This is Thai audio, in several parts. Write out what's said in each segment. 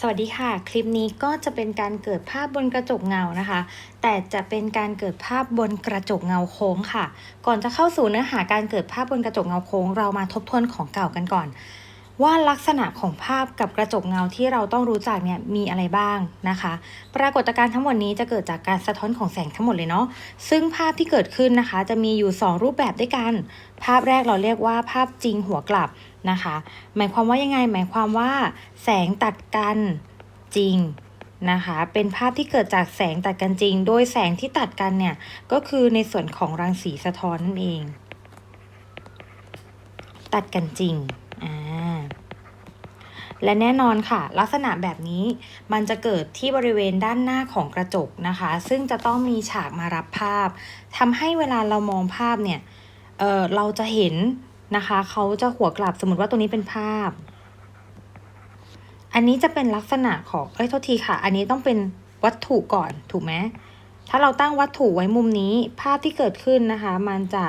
สวัสดีค่ะ คลิปนี้ก็จะเป็นการเกิดภาพบนกระจกเงานะคะ แต่จะเป็นการเกิดภาพบนกระจกเงาโค้งค่ะ ก่อนจะเข้าสู่เนื้อหาการเกิดภาพบนกระจกเงาโค้ง เรามาทบทวนของเก่ากันก่อน ว่าลักษณะของภาพกับกระจกเงาที่เราต้องรู้จักเนี่ยมีอะไรบ้างนะคะ ปรากฏการณ์ทั้งหมดนี้จะเกิดจากการสะท้อนของแสงทั้งหมดเลยเนาะซึ่งภาพที่เกิดขึ้นนะคะ จะมีอยู่ 2 รูปแบบด้วยกัน ภาพแรกเราเรียกว่าภาพจริงหัวกลับนะคะ หมายความว่ายังไงหมายความว่า แสงตัดกันจริงนะคะ เป็นภาพที่เกิดจากแสงตัดกันจริง โดยแสงที่ตัดกันเนี่ยก็คือในส่วนของรังสีสะท้อนนั่นเอง ตัดกันจริง และแน่นอนค่ะ ลักษณะแบบนี้มันจะเกิดที่บริเวณด้านหน้าของกระจกนะคะ ซึ่งจะต้องมีฉากมารับภาพทำให้เวลาเรามองภาพเนี่ยเเราจะเห็นนะคะเขาจะหัวกลับสมมติว่าตรงนี้เป็นภาพ อันนี้จะเป็นลักษณะของเอ้ยโทษทีค่ะ อันนี้ต้องเป็นวัตถุก่อนถูกไหมถ้าเราตั้งวัตถุไว้มุมนี้ภาพที่เกิดขึ้นนะคะ มันจะ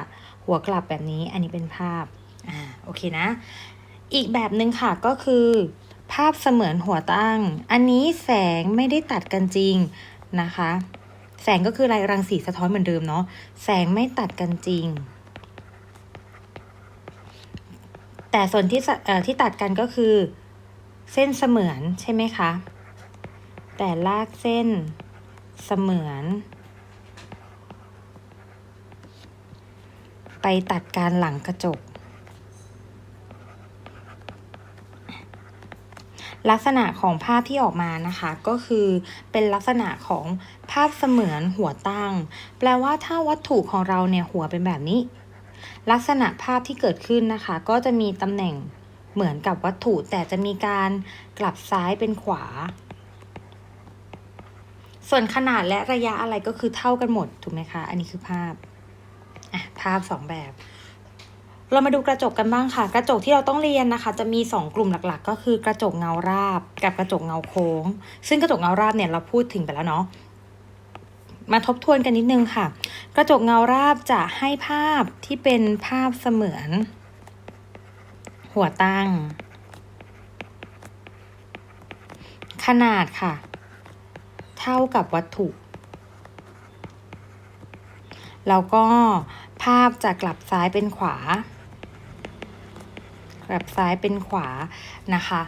หัวกลับแบบนี้อันนี้เป็นภาพอ่าโอเคนะ อีกแบบหนึ่งค่ะก็คือ ภาพเสมือนหัวตั้ง อันนี้แสงไม่ได้ตัดกันจริงนะคะ แสงก็คืออะไรรังสีสะท้อนเหมือนเดิมเนาะแสงไม่ตัดกันจริง แต่ส่วนที่ที่ตัดกันก็คือ เส้นเสมือนใช่ไหมคะ แต่ลากเส้นเสมือน ไปตัดการหลังกระจก ลักษณะของภาพที่ออกมานะคะ ก็คือเป็นลักษณะของภาพเสมือนหัวตั้ง แปลว่าถ้าวัตถุของเราเนี่ยหัวเป็นแบบนี้ ลักษณะภาพที่เกิดขึ้นนะคะ ก็จะมีตำแหน่งเหมือนกับวัตถุแต่จะมีการกลับซ้ายเป็นขวา ส่วนขนาดและระยะอะไรก็คือเท่ากันหมดถูกไหมคะ อันนี้คือภาพ อะ ภาพสองแบบ เรามาดูกระจกกันบ้างค่ะ กระจกที่เราต้องเรียนนะคะ จะมี 2 กลุ่มหลักๆ ก็คือกระจกเงาราบ กับกระจกเงาโค้ง ซึ่งกระจกเงาราบเนี่ยเราพูดถึงไปแล้วเนาะมาทบทวนกันนิดนึงค่ะ กระจกเงาราบจะให้ภาพที่เป็นภาพเสมือน หัวตั้ง ขนาดค่ะ เท่ากับวัตถุ แล้วก็ภาพจะกลับซ้ายเป็นขวา กลับซ้ายเป็นขวานะคะ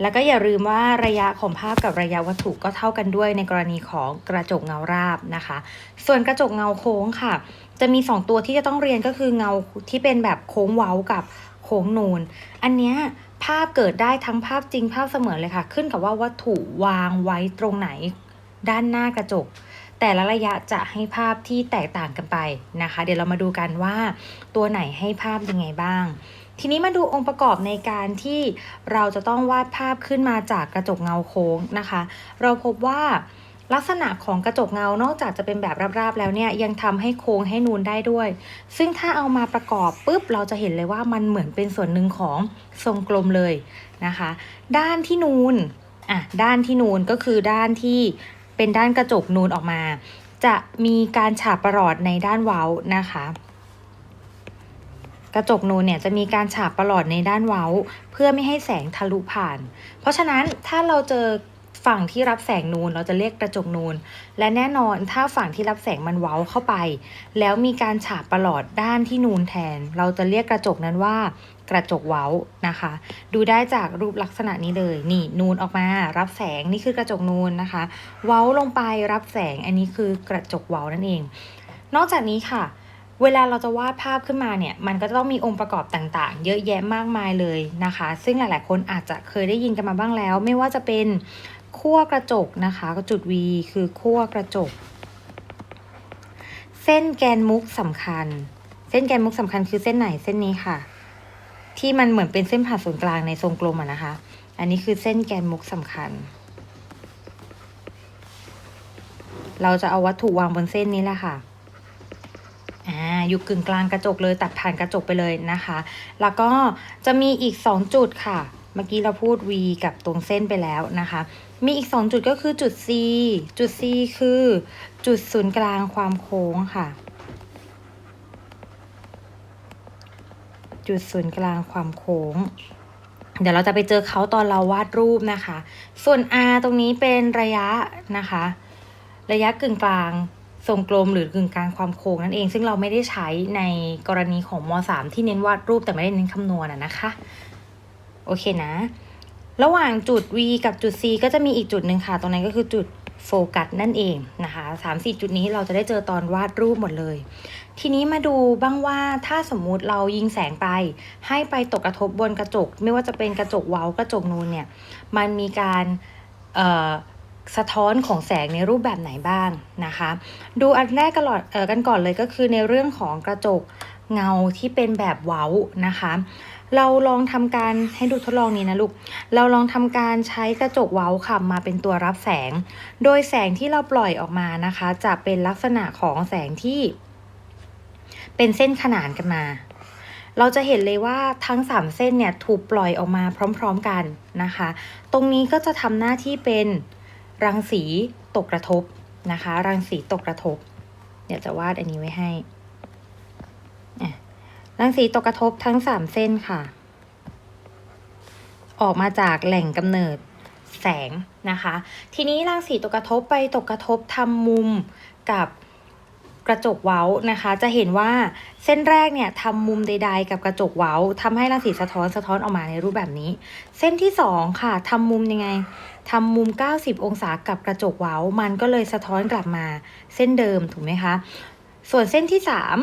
แล้วก็อย่าลืมว่าระยะของภาพกับระยะวัตถุก็เท่ากันด้วยในกรณีของกระจกเงาราบนะคะ ส่วนกระจกเงาโค้งค่ะ จะมี 2 ตัวที่จะต้องเรียนก็คือเงาที่เป็นแบบโค้งเว้ากับโค้งนูน อันเนี้ยภาพเกิดได้ทั้งภาพจริงภาพเสมือนเลยค่ะ ขึ้นกับว่าวัตถุวางไว้ตรงไหนด้านหน้ากระจก แต่ละระยะจะให้ภาพที่แตกต่างกันไปนะคะ เดี๋ยวเรามาดูกันว่าตัวไหนให้ภาพยังไงบ้าง ทีนี้มาดูองค์ประกอบในการที่เราจะต้องวาดภาพขึ้นมาจากกระจกเงาโค้งนะคะ เราพบว่าลักษณะของกระจกเงานอกจากจะเป็นแบบราบๆ แล้วเนี่ยยังทำให้โค้งให้นูนได้ด้วย ซึ่งถ้าเอามาประกอบปุ๊บเราจะเห็นเลยว่ามันเหมือนเป็นส่วนหนึ่งของทรงกลมเลยนะคะ ด้านที่นูนอะด้านที่นูนก็คือด้านที่เป็นด้านกระจกนูนออกมา จะมีการฉาบประหลอดในด้านเว้านะคะ กระจกนูนเนี่ยจะมีการฉาบประหลอดในด้านเว้า เพื่อไม่ให้แสงทะลุผ่าน เพราะฉะนั้นถ้าเราเจอฝั่งที่รับแสงนูนเราจะเรียกกระจกนูน และแน่นอนถ้าฝั่งที่รับแสงมันเว้าเข้าไป แล้วมีการฉาบประหลอดด้านที่นูนแทน เราจะเรียกกระจกนั้นว่ากระจกเว้านะคะ ดูได้จากรูปลักษณะนี้เลย นี่นูนออกมา รับแสงนี่คือกระจกนูนนะคะ เว้าลงไปรับแสงอันนี้คือกระจกเว้านั่นเอง นอกจากนี้ค่ะ เวลาเราจะวาดภาพขึ้นมาเนี่ย มันก็จะต้องมีองค์ประกอบต่างๆ เยอะแยะมากมายเลยนะคะ ซึ่งหลายๆ คนอาจจะเคยได้ยินกันมาบ้างแล้ว ไม่ว่าจะเป็นขั้วกระจกนะคะจุด V คือขั้วกระจก เส้นแกนมุกสำคัญ เส้นแกนมุกสำคัญคือเส้นไหนเส้นนี้ค่ะ ที่มันเหมือนเป็นเส้นผ่าศูนย์กลางในทรงกลมอะนะคะ อันนี้คือเส้นแกนมุกสำคัญ เราจะเอาวัตถุวางบนเส้นนี้แหละค่ะ อ่าอยู่กึ่งกลางกระจกเลยตัดผ่านกระจกไปเลยนะคะ แล้วก็จะมีอีก 2 จุดค่ะ เมื่อกี้เราพูด V กับตรงเส้นไปแล้วนะคะ มีอีก 2 จุดก็คือจุด C จุด C คือจุดศูนย์กลางความโค้งค่ะ จุดศูนย์กลางความโค้งเดี๋ยวเราจะไปเจอเขาตอนเราวาดรูปนะคะ ส่วน r ตรงนี้เป็นระยะนะคะ ระยะกึ่งกลาง ทรงกลมหรือกึ่งกลางความโค้งนั่นเอง ซึ่งเราไม่ได้ใช้ในกรณีของม .3 ที่เน้นวาดรูปแต่ไม่ได้เน้นคำนวณอะนะคะ โอเคนะ ระหว่างจุด V กับจุด C ก็จะมีอีกจุดหนึ่งค่ะ ตรงนั้นก็คือจุดโฟกัสนั่นเองนะคะสามสี่จุดนี้เราจะได้เจอตอนวาดรูปหมดเลย ทีนี้มาดูบ้างว่าถ้าสมมุติเรายิงแสงไป ให้ไปตกกระทบบนกระจก ไม่ว่าจะเป็นกระจกเว้ากระจกนูนเนี่ย มันมีการเอ่อ สะท้อนของแสงในรูปแบบไหนบ้างนะคะ ดูอันแรกกันก่อนเออกันก่อนเลยก็คือในเรื่องของกระจกเงาที่เป็นแบบเว้านะคะ เราลองทำการให้ดูทดลองนี้นะลูก เราลองทำการใช้กระจกเว้าค่ะมาเป็นตัวรับแสง โดยแสงที่เราปล่อยออกมานะคะ จะเป็นลักษณะของแสงที่ เป็นเส้นขนานกันมาเราจะเห็นเลยว่าทั้ง 3 เส้นเนี่ยถูกปล่อยออกมาพร้อม ๆกันนะคะ ตรงนี้ก็จะทำหน้าที่เป็น รังสีตกกระทบนะคะ รังสีตกกระทบ เดี๋ยวจะวาดอันนี้ไว้ให้รังสีตกกระทบทั้ง3เส้นค่ะ ออกมาจากแหล่งกำเนิดแสงนะคะ ทีนี้รังสีตกกระทบไปตกกระทบทำมุมกับกระจกเว้านะคะ จะเห็นว่าเส้นแรกเนี่ยทำมุมใด ๆ กับกระจกเว้าทำให้รังสีสะท้อนสะท้อนออกมาในรูปแบบนี้ เส้นที่สองค่ะทำมุมยังไง ทำมุม 90 องศากับกระจกเว้า มันก็เลยสะท้อนกลับมาเส้นเดิมถูกไหมคะ ส่วนเส้นที่สาม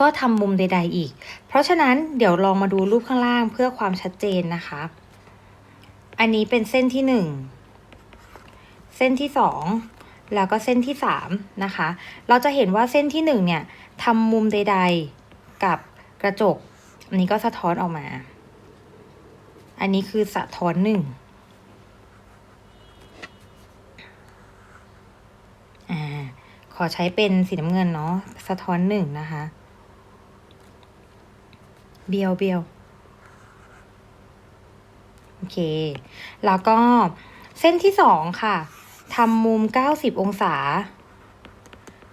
ก็ทำมุมใด ๆ อีก เพราะฉะนั้นเดี๋ยวลองมาดูรูปข้างล่างเพื่อความชัดเจนนะคะ อันนี้เป็นเส้นที่หนึ่งเส้นที่สองแล้วก็เส้นที่สามนะคะ เราจะเห็นว่าเส้นที่หนึ่งเนี่ยทำมุมใด ๆ กับกระจก อันนี้ก็สะท้อนออกมา อันนี้คือสะท้อนหนึ่งอ่า ขอใช้เป็นสีน้ำเงินเนาะสะท้อนหนึ่งนะคะ เบียวเบียวโอเค แล้วก็เส้นที่สองค่ะทำมุม 90 องศา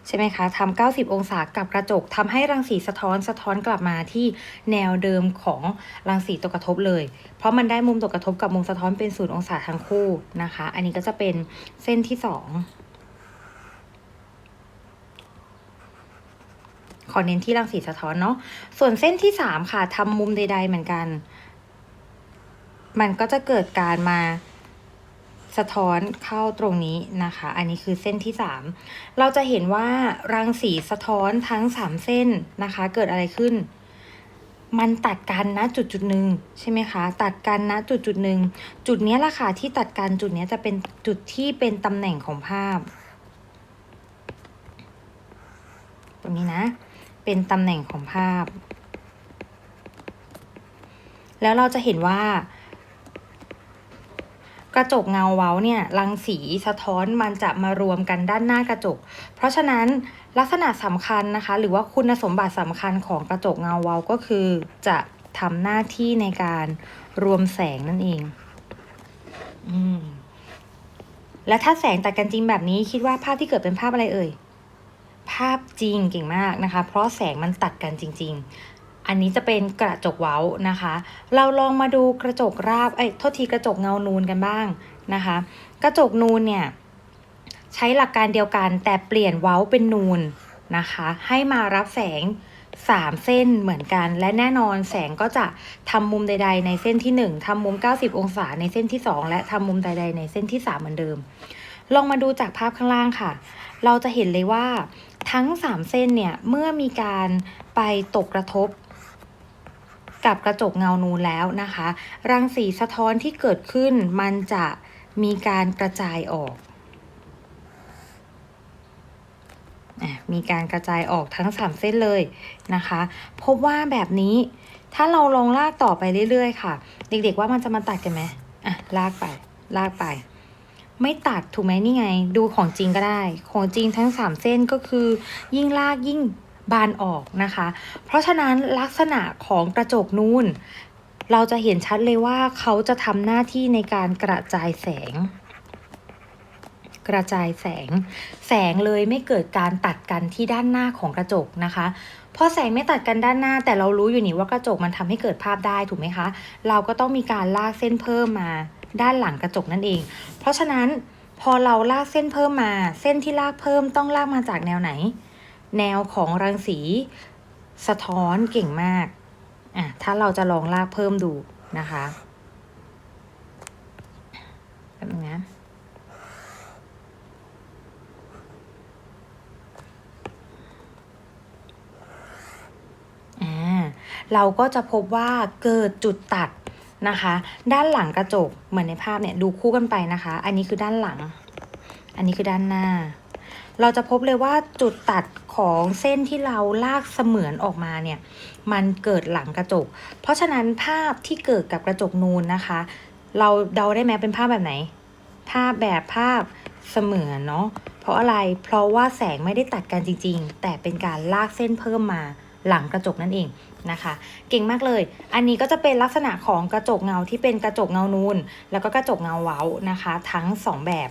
ใช่ไหมคะทำ90 องศากับกระจกทำให้รังสีสะท้อนสะท้อนกลับมาที่แนวเดิมของรังสีตกกระทบเลย เพราะมันได้มุมตกกระทบกับมุมสะท้อนเป็นศูนย์องศาทั้งคู่นะคะ อันนี้ก็จะเป็นเส้นที่สอง ขอเน้นที่รังสีสะท้อนเนาะส่วนเส้นที่สามค่ะทำมุมใด ๆ เหมือนกัน มันก็จะเกิดการมาสะท้อนเข้าตรงนี้นะคะ อันนี้คือเส้นที่สามเราจะเห็นว่ารังสีสะท้อนทั้งสามเส้นนะคะ เกิดอะไรขึ้น มันตัดกันนะจุดจุดหนึ่งใช่ไหมคะ ตัดกันนะจุดจุดหนึ่งจุดนี้แหละค่ะที่ตัดกันจุดนี้จะเป็นจุดที่เป็นตำแหน่งของภาพ ตรงนี้นะ เป็นตำแหน่งของภาพ แล้วเราจะเห็นว่า กระจกเงาเว้าเนี่ยรังสีสะท้อนมันจะมารวมกันด้านหน้ากระจก เพราะฉะนั้นลักษณะสำคัญนะคะ หรือว่าคุณสมบัติสำคัญของกระจกเงาเว้าก็คือจะทำหน้าที่ในการรวมแสงนั่นเองอืมและถ้าแสงตัดกันจริงแบบนี้คิดว่าภาพที่เกิดเป็นภาพอะไรเอ่ย ภาพจริงเก่งมากนะคะ เพราะแสงมันตัดกันจริง ๆ อันนี้จะเป็นกระจกเว้านะคะ เราลองมาดูกระจกราบเอ้ยโทษทีกระจกเงานูนกันบ้างนะคะ กระจกนูนเนี่ยใช้หลักการเดียวกันแต่เปลี่ยนเว้าเป็นนูนนะคะ ให้มารับแสง3เส้นเหมือนกันและแน่นอนแสงก็จะทำมุมใด ๆ ในเส้นที่ 1ทำมุม 90 องศาในเส้นที่ 2 และทำมุมใด ๆ ในเส้นที่ 3 เหมือนเดิม ลองมาดูจากภาพข้างล่างค่ะ เราจะเห็นเลยว่าทั้ง 3 เส้นเนี่ยเมื่อมีการไปตกกระทบกับกระจกเงานูนแล้วนะคะ รังสีสะท้อนที่เกิดขึ้นมันจะมีการกระจายออก มีการกระจายออกทั้ง 3 เส้นเลยนะคะ พบว่าแบบนี้ถ้าเราลองลากต่อไปเรื่อยๆ ค่ะ เด็กๆว่ามันจะมาตัดกันไหมอะลากไปลากไป ไม่ตัดถูกไหมนี่ไง ดูของจริงก็ได้ ของจริงทั้ง 3 เส้นก็คือ ยิ่งลากยิ่งบานออกนะคะ เพราะฉะนั้นลักษณะของกระจกนูนเราจะเห็นชัดเลยว่าเขาจะทำหน้าที่ในการกระจายแสง กระจายแสง แสงเลยไม่เกิดการตัดกันที่ด้านหน้าของกระจกนะคะพอแสงไม่ตัดกันด้านหน้า แต่เรารู้อยู่นี่ว่ากระจกมันทำให้เกิดภาพได้ถูกไหมคะ เราก็ต้องมีการลากเส้นเพิ่มมา ด้านหลังกระจกนั่นเอง เพราะฉะนั้นพอเราลากเส้นเพิ่มมา เส้นที่ลากเพิ่มต้องลากมาจากแนวไหน แนวของรังสีสะท้อนเก่งมากอะถ้าเราจะลองลากเพิ่มดูนะคะแป๊บนึงนะอ่าเราก็จะพบว่าเกิดจุดตัด นะคะ ด้านหลังกระจกเหมือนในภาพเนี่ยดูคู่กันไปนะคะ อันนี้คือด้านหลัง อันนี้คือด้านหน้า เราจะพบเลยว่าจุดตัดของเส้นที่เราลากเสมือนออกมาเนี่ย มันเกิดหลังกระจก เพราะฉะนั้นภาพที่เกิดกับกระจกนูนนะคะ เราเดาได้ไหมเป็นภาพแบบไหน ภาพแบบภาพเสมือนเนาะ เพราะอะไร เพราะว่าแสงไม่ได้ตัดกันจริง ๆ แต่เป็นการลากเส้นเพิ่มมาหลังกระจกนั่นเอง นะคะ เก่งมากเลย อันนี้ก็จะเป็นลักษณะของกระจกเงาที่เป็นกระจกเงานูน แล้วก็กระจกเงาเว้านะคะ ทั้งสองแบบ